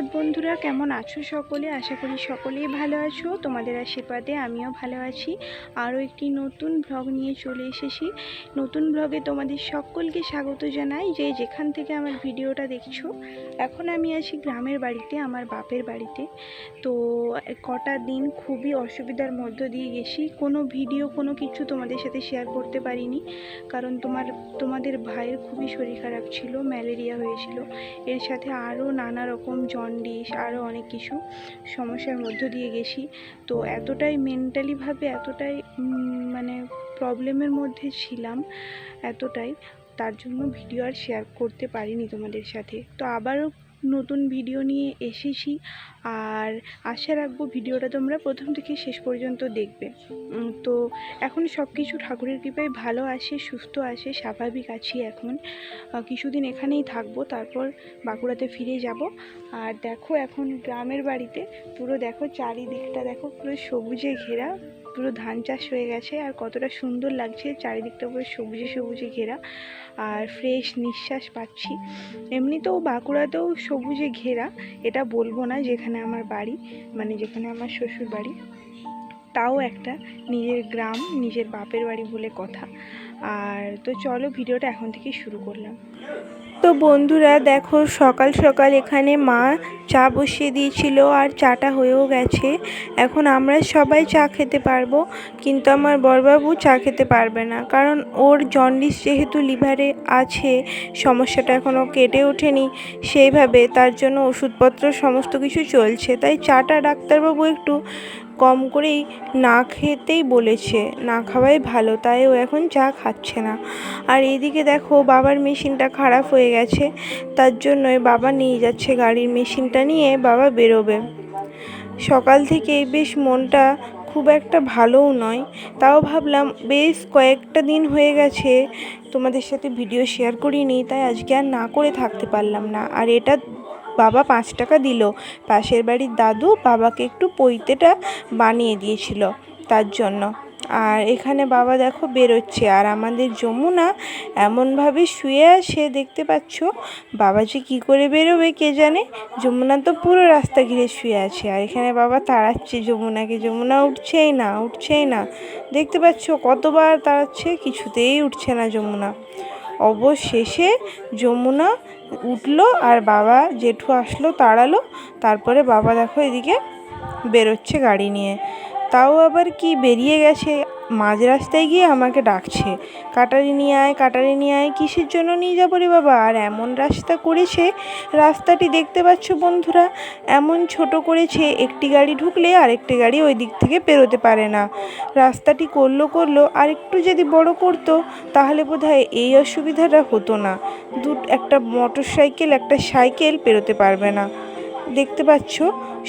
সুপ্রভাত বন্ধুরা, কেমন আছো সকলে? আশা করি সকলেই ভালো আছো। তোমাদের আশীর্বাদে আমিও ভালো আছি। আরও একটি নতুন ব্লগ নিয়ে চলে এসেছি। নতুন ব্লগে তোমাদের সকলকে স্বাগত জানাই। যে যেখান থেকে আমার ভিডিওটা দেখছ, এখন আমি আছি গ্রামের বাড়িতে, আমার বাপের বাড়িতে। তো কটা দিন খুবই অসুবিধার মধ্য দিয়ে গেছি। কোনো ভিডিও, কোনো কিছু তোমাদের সাথে শেয়ার করতে পারিনি। কারণ তোমার, তোমাদের ভাইয়ের খুবই শরীর খারাপ ছিল, ম্যালেরিয়া হয়েছিল। এর সাথে আরও নানা রকম জন্ডিস আরও অনেক কিছু সমস্যার মধ্য দিয়ে গেছি। তো এতটাই মেন্টালিভাবে এতটাই মানে প্রবলেমের মধ্যে ছিলাম এতটাই, তার জন্য ভিডিও আর শেয়ার করতে পারিনি তোমাদের সাথে। তো আবারও নতুন ভিডিও নিয়ে এসেছি। আর আশা রাখব ভিডিওটা তোমরা প্রথম থেকে শেষ পর্যন্ত দেখবে। তো এখন সব কিছু ঠাকুরের কৃপায় ভালো আসে সুস্থ আসে স্বাভাবিক আছি এখন। কিছুদিন এখানেই থাকব, তারপর বাঁকুড়াতে ফিরে যাব। আর দেখো এখন গ্রামের বাড়িতে, পুরো দেখো চারিদিকটা দেখো, পুরো সবুজে ঘেরা। পুরো ধান চাষ হয়ে গেছে আর কতটা সুন্দর লাগছে চারিদিকটা পুরো সবুজে সবুজে ঘেরা আর ফ্রেশ নিঃশ্বাস পাচ্ছি। এমনিতেও বাঁকুড়াতেও সবুজে ঘেরা, এটা বলব না যেখানে আমার বাড়ি মানে যেখানে আমার শ্বশুর বাড়ি। তাও একটা নিজের গ্রাম, নিজের বাপের বাড়ি বলে কথা। আর তো চলো ভিডিওটা এখন থেকেই শুরু করলাম। তো বন্ধুরা দেখো সকাল সকাল এখানে মা চা বসিয়ে দিয়েছিল আর চাটা হয়েও গেছে। এখন আমরা সবাই চা খেতে পারব, কিন্তু আমার বরবাবু চা খেতে পারবে না। কারণ ওর জন্ডিস যেহেতু লিভারে আছে, সমস্যাটা এখনও কেটে ওঠেনি সেইভাবে তার জন্য ওষুধপত্র সমস্ত কিছু চলছে। তাই চাটা ডাক্তারবাবু একটু কম করেই না খেতেই বলেছে। না খাওয়াই ভালো, তাই ও এখন চা খাচ্ছে না। আর এইদিকে দেখো, বাবার মেশিনটা খারাপ হয়ে গেছে, তার জন্যই বাবা নিয়ে যাচ্ছে গাড়ির মেশিনটা নিয়ে বাবা বেরোবে। সকাল থেকে বেশ মনটা খুব একটা ভালোও নয়, তাও ভাবলাম বেশ কয়েকটা দিন হয়ে গেছে, তোমাদের সাথে ভিডিও শেয়ার করিনি, তাই আজকে আর না করে থাকতে পারলাম না। আর এটা বাবা পাঁচ টাকা দিল। পাশের বাড়ির দাদু বাবাকে একটু পৈতেটা বানিয়ে দিয়েছিল তার জন্য। আর এখানে বাবা দেখো বেরোচ্ছে আর আমাদের যমুনা এমনভাবে শুয়ে আছে দেখতে পাচ্ছ। বাবা যে কী করে বেরোবে কে জানে? যমুনা তো পুরো রাস্তা ঘিরে শুয়ে আছে আর এখানে বাবা তাড়াচ্ছে যমুনাকে। যমুনা উঠছেই না উঠছেই না। দেখতে পাচ্ছ কতবার তাড়াচ্ছে কিছুতেই উঠছে না যমুনা। অবশেষে যমুনা উঠল আর বাবা জেঠু আসলো, তাড়ালো। তারপরে বাবা দেখো এদিকে বেরোচ্ছে গাড়ি নিয়ে। তাও আবার কি বেরিয়ে গেছে? মাঝ রাস্তায় গিয়ে আমাকে ডাকছে। কাটারি নিয়ে আয়, কাটারি নিয়ে আয়, কিসের জন্য নিয়ে যাব রে বাবা? আর এমন রাস্তা করেছে, রাস্তাটি দেখতে পাচ্ছ বন্ধুরা? এমন ছোট করেছে, একটি গাড়ি ঢুকলে আরেকটি গাড়ি ওই দিক থেকে পেরোতে পারে না। রাস্তাটি করল করল আর একটু যদি বড় করতো, তাহলে বোধহয় এই অসুবিধাটা হতো না। দু একটা মোটর সাইকেল একটা সাইকেল পেরোতে পারবে না। দেখতে পাচ্ছ,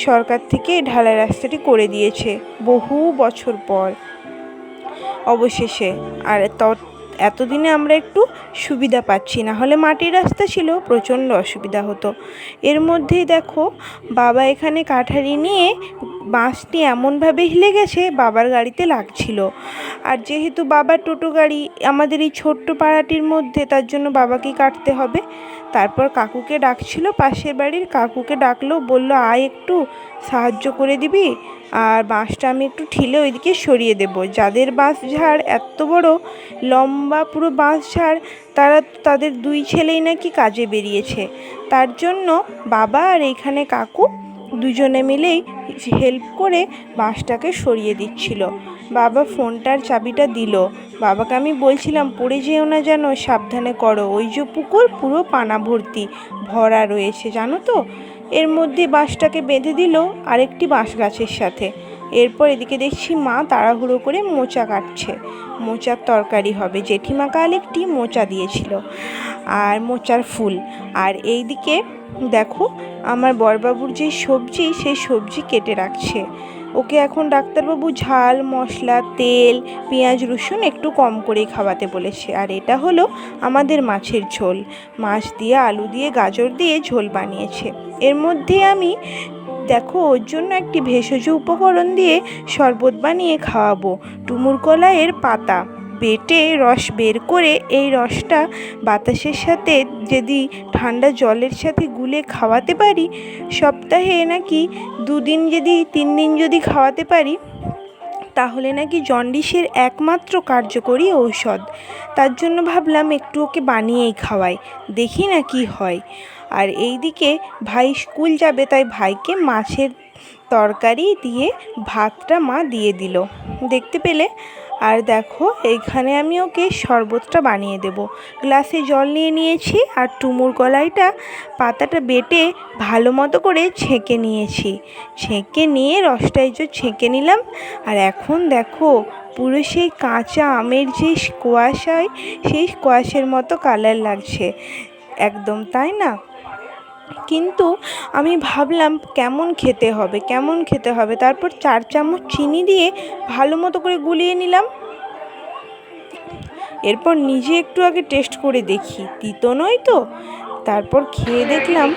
সরকার থেকে ঢালাই রাস্তাটি করে দিয়েছে বহু বছর পর। অবশেষে, আর এতদিনে আমরা একটু সুবিধা পাচ্ছি না হলে মাটির রাস্তা ছিল, প্রচণ্ড অসুবিধা হতো। এর মধ্যেই দেখো, বাবা এখানে কাঠারি নিয়ে বাঁশটি এমনভাবে হিলে গেছে, বাবার গাড়িতে লাগছিল। আর যেহেতু বাবার টোটো গাড়ি আমাদের এই ছোট্ট পাড়াটির মধ্যে, তার জন্য বাবাকে কাটতে হবে। তারপর কাকুকে ডাকছিল, পাশের বাড়ির কাকুকে ডাকলো, বলল, আয় একটু, সাহায্য করে দিবি? আর বাঁশটা আমি একটু ঠিলে ওইদিকে সরিয়ে দেব। যাদের বাঁশ ঝাড় এত বড়, লম্বা পুরো বাঁশ ঝাড়, তারা তাদের দুই ছেলেই নাকি কাজে বেরিয়েছে। তার জন্য বাবা আর এইখানে কাকু দুজনে মিলেই হেল্প করে বাঁশটাকে সরিয়ে দিচ্ছিল। বাবা ফোনটার চাবিটা দিল। বাবাকে আমি বলছিলাম, পড়ে যেও না যেন, সাবধানে করো। ওই যে পুকুর, পুরো পানা ভর্তি, ভরা রয়েছে, জানো তো? এর মধ্যে বাঁশটাকে বেঁধে দিল আরেকটি বাঁশ গাছের সাথে। এরপর এদিকে দেখছি মা তাড়াহুড়ো করে মোচা কাটছে। মোচার তরকারি হবে। জেঠিমা কাল একটি মোচা দিয়েছিল আর মোচার ফুল। আর এইদিকে দেখো, আমার বরবাবুর যে সবজি, সেই সবজি কেটে রাখছে। ওকে এখন ডাক্তারবাবু ঝাল, মশলা, তেল, পেঁয়াজ, রসুন একটু কম করেই খাওয়াতে বলেছে। আর এটা হলো আমাদের মাছের ঝোল। মাছ দিয়ে আলু দিয়ে গাজর দিয়ে ঝোল বানিয়েছে। এর মধ্যে আমি দেখো, ওর জন্য একটি ভেষজ উপকরণ দিয়ে শরবত বানিয়ে খাওয়াবো। টুমুর কলাইয়ের পাতা। বেটে রস বের করে এই রসটা বাতাসের সাথে যদি ঠান্ডা জলের সাথে গুলে খাওয়াতে পারি, সপ্তাহে নাকি দুদিন যদি তিন দিন যদি খাওয়াতে পারি, তাহলে নাকি জন্ডিসের একমাত্র কার্যকরী ঔষধ। তার জন্য ভাবলাম একটু ওকে বানিয়েই খাওয়াই, দেখি না কি হয়। আর এই দিকে ভাই স্কুল যাবে, তাই ভাইকে মাছের তরকারি দিয়ে ভাতটা মা দিয়ে দিল। দেখতে পেলে? আর দেখো এইখানে আমি ওকে শরবতটা বানিয়ে দেব। গ্লাসে জল নিয়ে নিয়েছি আর টুমুর কলাইটা পাতাটা বেটে ভালো মতো করে ছেঁকে নিয়েছি। ছেঁকে নিয়ে রসটা এই ছেঁকে নিলাম। আর এখন দেখো, পুরো সেই কাঁচা আমের যে স্কোয়াশ হয়, সেই স্কোয়াশের মতো কালার লাগছে। একদম, তাই না? কিন্তু আমি ভাবলাম কেমন খেতে হবে কেমন খেতে হবে? তারপর চার চামচ চিনি দিয়ে ভালো মতো করে গুলিয়ে নিলাম। এরপর নিজে একটু আগে টেস্ট করে দেখি তিতো নয় তো? তারপর খেয়ে দেখলাম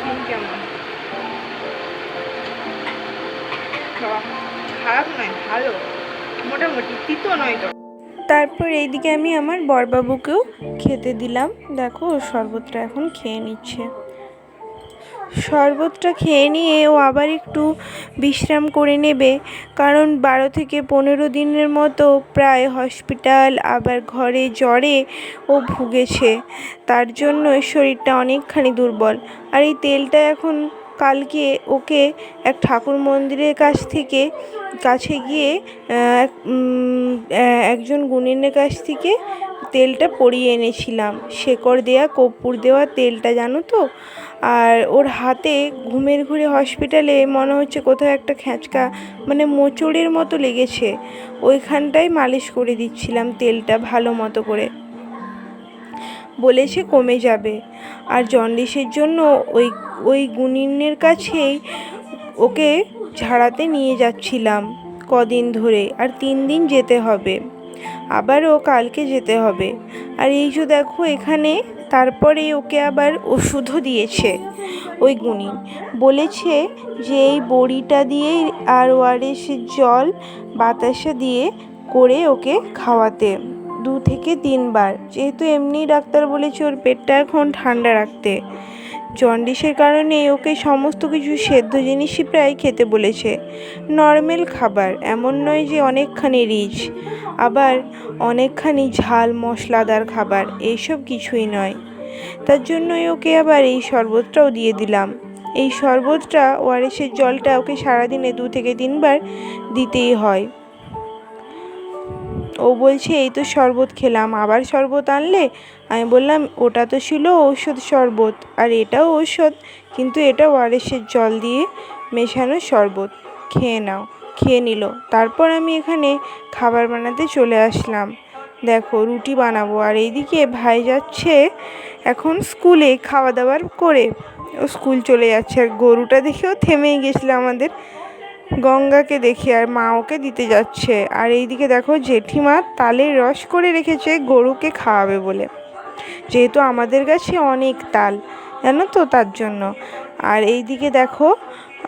খারাপ নয় ভালো। মোটামুটি তিতো নয় তো। তারপর এইদিকে আমি আমার বরবাবুকেও খেতে দিলাম। দেখো শরবতটা এখন খেয়ে নিচ্ছে। শরবতটা খেয়ে নিয়ে ও আবার একটু বিশ্রাম করে নেবে। কারণ বারো থেকে পনেরো দিনের মতো প্রায় হসপিটাল, আবার ঘরে জ্বরে ও ভুগেছে। তার জন্য শরীরটা অনেকখানি দুর্বল। আর এই তেলটা এখন কালকে ওকে এক ঠাকুর মন্দিরের কাছ থেকে কাছে গিয়ে একজন গুণিনের কাছ থেকে তেলটা পরিয়ে এনেছিলাম। শেকড় দেওয়া কর্পূর দেওয়া তেলটা, জানো তো? আর ওর হাতে ঘুমের ঘুরে হসপিটালে মনে হচ্ছে কোথাও একটা খ্যাঁচকা মানে মোচড়ের মতো লেগেছে। ওইখানটায় মালিশ করে দিচ্ছিলাম তেলটা ভালো মতো করে। বলেছে কমে যাবে। আর জন্ডিসের জন্য ওই ওই গুণিনের কাছেই ওকে ঝাড়াতে নিয়ে যাচ্ছিলাম কদিন ধরে। আর তিন দিন যেতে হবে। আবারও কালকে যেতে হবে। আর এই যে দেখো এখানে তারপরে ওকে আবার ওষুধও দিয়েছে ওই গুণিন বলেছে যে এই বড়িটা দিয়ে আর ওআরএসের জল বাতাসা দিয়ে করে ওকে খাওয়াতে দু থেকে তিনবার। যেহেতু এমনি ডাক্তার বলেছে ওর পেটটা এখন ঠান্ডা রাখতে। জন্ডিসের কারণে ওকে সমস্ত কিছু সেদ্ধ জিনিসই প্রায় খেতে বলেছে। নর্মাল খাবার, এমন নয় যে অনেকখানি রিচ। আবার অনেকখানি ঝাল, মশলাদার খাবার এইসব কিছুই নয়। তার জন্যই ওকে আবার এই শরবতটাও দিয়ে দিলাম। এই শরবতটা ওআরএসের জলটা ওকে সারাদিনে দু থেকে তিনবার দিতেই হয়। ও বলছে, এই তো শরবত খেলাম, আবার শরবত আনলে? আমি বললাম, ওটা তো ছিল ঔষধ শরবত, আর এটাও ঔষধ, কিন্তু এটা ওআরএসের জল দিয়ে মেশানো শরবত। খেয়ে নাও। খেয়ে নিল। তারপর আমি এখানে খাবার বানাতে চলে আসলাম। দেখো, রুটি বানাবো, আর এইদিকে ভাই যাচ্ছে এখন স্কুলে খাওয়া দাওয়ার করে। ও স্কুল চলে যাচ্ছে, আর গরুটা দেখেও থেমেই গেছিল আমাদের। গঙ্গাকে দেখি আর মা ওকে দিতে যাচ্ছে। আর এইদিকে দেখো জেঠিমা তালের রস করে রেখেছে, গরুকে খাওয়াবে বলে। যেহেতু আমাদের কাছে অনেক তাল, জানো তো, তার জন্য। আর এইদিকে দেখো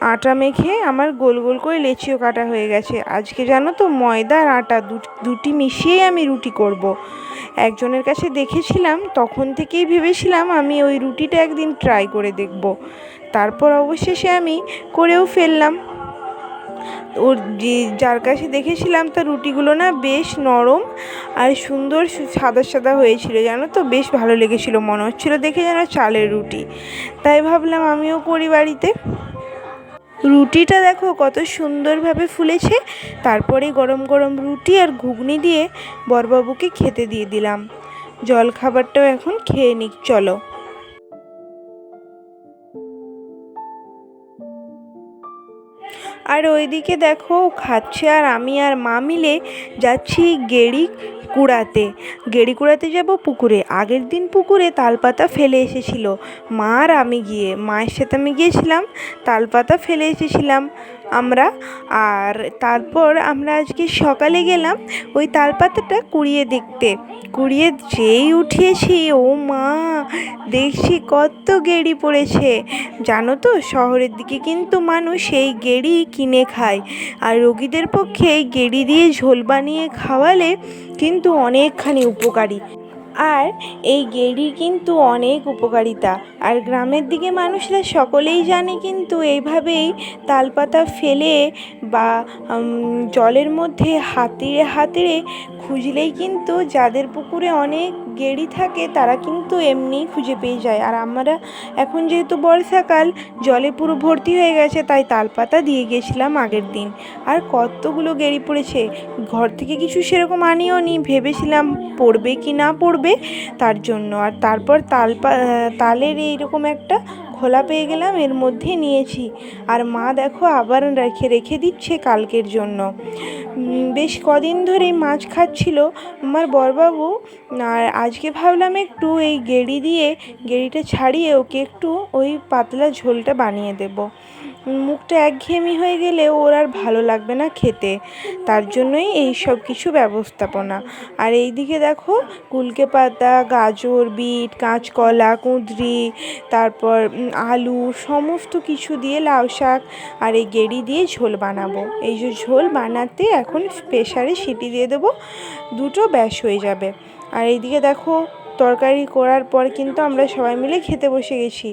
আটা মেখে আমার গোল গোল করে লেচিও কাটা হয়ে গেছে। আজকে জানো তো ময়দা আর আটা দুটি মিশিয়েই আমি রুটি করব। একজনের কাছে দেখেছিলাম, তখন থেকেই ভেবেছিলাম আমি ওই রুটিটা একদিন ট্রাই করে দেখব। তারপর অবশেষে আমি করেও ফেললাম। ওর যে, যার কাছে দেখেছিলাম তার রুটিগুলো না বেশ নরম আর সুন্দর সাদা সাদা হয়েছিল, জানো তো? বেশ ভালো লেগেছিলো মনে হচ্ছিল দেখে যেন চালের রুটি। তাই ভাবলাম আমিও করি বাড়িতে। রুটিটা দেখো কত সুন্দরভাবে ফুলেছে, তারপরে গরম গরম রুটি আর ঘুগনি দিয়ে বরবাবুকে খেতে দিয়ে দিলাম। জল খাবারটাও এখন খেয়ে নিক, চলো। আর ওইদিকে দেখো খাচ্ছে আর আমি আর মা মিলে যাচ্ছি গেড়ি কুড়াতে। গেড়ি কুড়াতে যাব পুকুরে। আগের দিন পুকুরে তালপাতা ফেলে এসেছিল। মা আর আমি গিয়ে, মায়ের সাথে আমি গিয়েছিলাম, তালপাতা ফেলে এসেছিলাম। আমরা। আর তারপর আমরা আজকে সকালে গেলাম ওই তালপাতাটা কুড়িয়ে দেখতে। কুড়িয়ে যেই উঠিয়েছি, ও মা, দেখছি কত গেড়ি পড়েছে। জানো তো, শহরের দিকে কিন্তু মানুষ এই গেড়ি কিনে খায়। আর রোগীদের পক্ষে এই গেড়ি দিয়ে ঝোল বানিয়ে খাওয়ালে কিন্তু অনেকখানি উপকারী। আর এই গেড়ি কিন্তু অনেক উপকারিতা। আর গ্রামের দিকে মানুষরা সকলেই জানে কিন্তু এইভাবেই তালপাতা ফেলে বা জলের মধ্যে হাতিয়ে হাতিয়ে খুঁজলেই কিন্তু যাদের পুকুরে অনেক গেড়ি থাকে, তারা কিন্তু এমনি খুঁজে পেয়ে যায়। আর আমরা এখন যেহেতু বর্ষাকাল, জলে পুরো ভর্তি হয়ে গেছে, তাই তালপাতা দিয়ে গেছিলাম আগের দিন। আর কতগুলো গেড়ি পড়েছে, ঘর থেকে কিছু সেরকম আনিও নি, ভেবেছিলাম পড়বে কি না পড়বে তার জন্য। আর তারপর তালপা তালের এইরকম একটা খোলা পেয়ে গেলাম, এর মধ্যে নিয়েছি। আর মা দেখো আবার রেখে রেখে দিচ্ছে কালকের জন্য। বেশ কদিন ধরেই মাছ খাচ্ছিল আমার বরবাবু। আর আজকে ভাবলাম একটু এই গেড়ি দিয়ে, গেড়িটা ছাড়িয়ে ওকে একটু ওই পাতলা ঝোলটা বানিয়ে দেবো। মুখটা একঘেয়েমি হয়ে গেলে ওর আর ভালো লাগবে না খেতে। তার জন্যই এই সব কিছু ব্যবস্থাপনা। আর এই দিকে দেখো, কুলকে পাতা, গাজর, বিট, কাঁচকলা, কুঁদরি, তারপর আলু, সমস্ত কিছু দিয়ে লাউ শাক আর এই গেড়ি দিয়ে ঝোল বানাবো। এই যে ঝোল বানাতে এখন প্রেশারে সিটি দিয়ে দেবো, দুটো ব্যাস হয়ে যাবে। আর এইদিকে দেখো তরকারি করার পর কিন্তু আমরা সবাই মিলে খেতে বসে গেছি।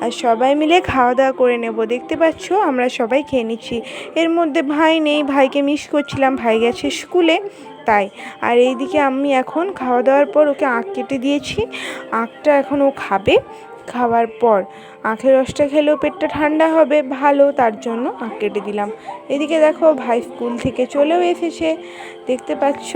আর সবাই মিলে খাওয়া দাওয়া করে নেব। দেখতে পাচ্ছ, আমরা সবাই খেয়ে নিচ্ছি। এর মধ্যে ভাই নেই, ভাইকে মিস করছিলাম। ভাই গেছে স্কুলে, তাই। আর এইদিকে আমি এখন খাওয়া দাওয়ার পর ওকে আঁক কেটে দিয়েছি। আঁকটা এখন ও খাবে। খাওয়ার পর আখের রসটা খেলেও পেটটা ঠান্ডা হবে, ভালো, তার জন্য আখ কেটে দিলাম। এদিকে দেখো ভাই স্কুল থেকে চলেও এসেছে। দেখতে পাচ্ছ,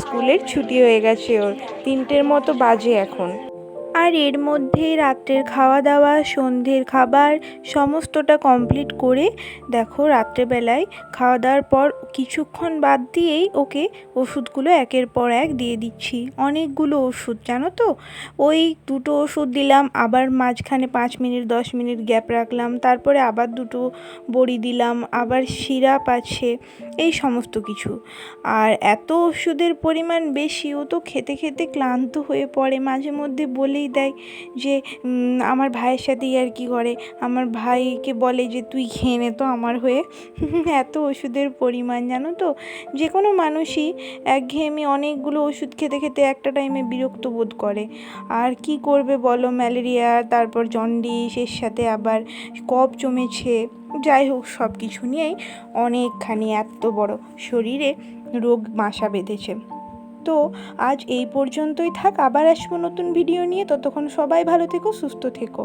স্কুলের ছুটি হয়ে গেছে ওর। তিনটের মতো বাজে এখন। আর এর মধ্যে রাত্রের খাওয়া দাওয়া সন্ধ্যের খাবার সমস্তটা কমপ্লিট করে দেখো রাত্রেবেলায় খাওয়া দাওয়ার পর কিছুক্ষণ বাদ দিয়েই ওকে ওষুধগুলো একের পর এক দিয়ে দিচ্ছি। অনেকগুলো ওষুধ, জানো তো? ওই দুটো ওষুধ দিলাম, আবার মাঝখানে পাঁচ মিনিট, দশ মিনিট গ্যাপ রাখলাম, তারপরে আবার দুটো বড়ি দিলাম, আবার সিরাপ আছে, এই সমস্ত কিছু। আর এত ওষুধের পরিমাণ বেশি, ও তো খেতে খেতে ক্লান্ত হয়ে পড়ে মাঝে মধ্যে বলেই দেয় যে আমার ভাইয়ের সাথে আর কি করে। আমার ভাইকে বলে যে, তুই খেয়ে নে তো আমার হয়ে। এত ওষুধের পরিমাণ, জানো তো? যে কোনো মানুষই একঘেয়েমি অনেকগুলো ওষুধ খেতে খেতে একটা টাইমে বিরক্ত বোধ করে। আর কি করবে বলো, ম্যালেরিয়া, তারপর জন্ডিস, এর সাথে আবার কফ জমেছে। যাই হোক সব কিছু নিয়েই অনেকখানি এত বড় শরীরে রোগ বাসা বেঁধেছে। তো আজ এই পর্যন্তই থাক, আবার আসব নতুন ভিডিও নিয়ে। ততক্ষণ সবাই ভালো থেকো, সুস্থ থেকো।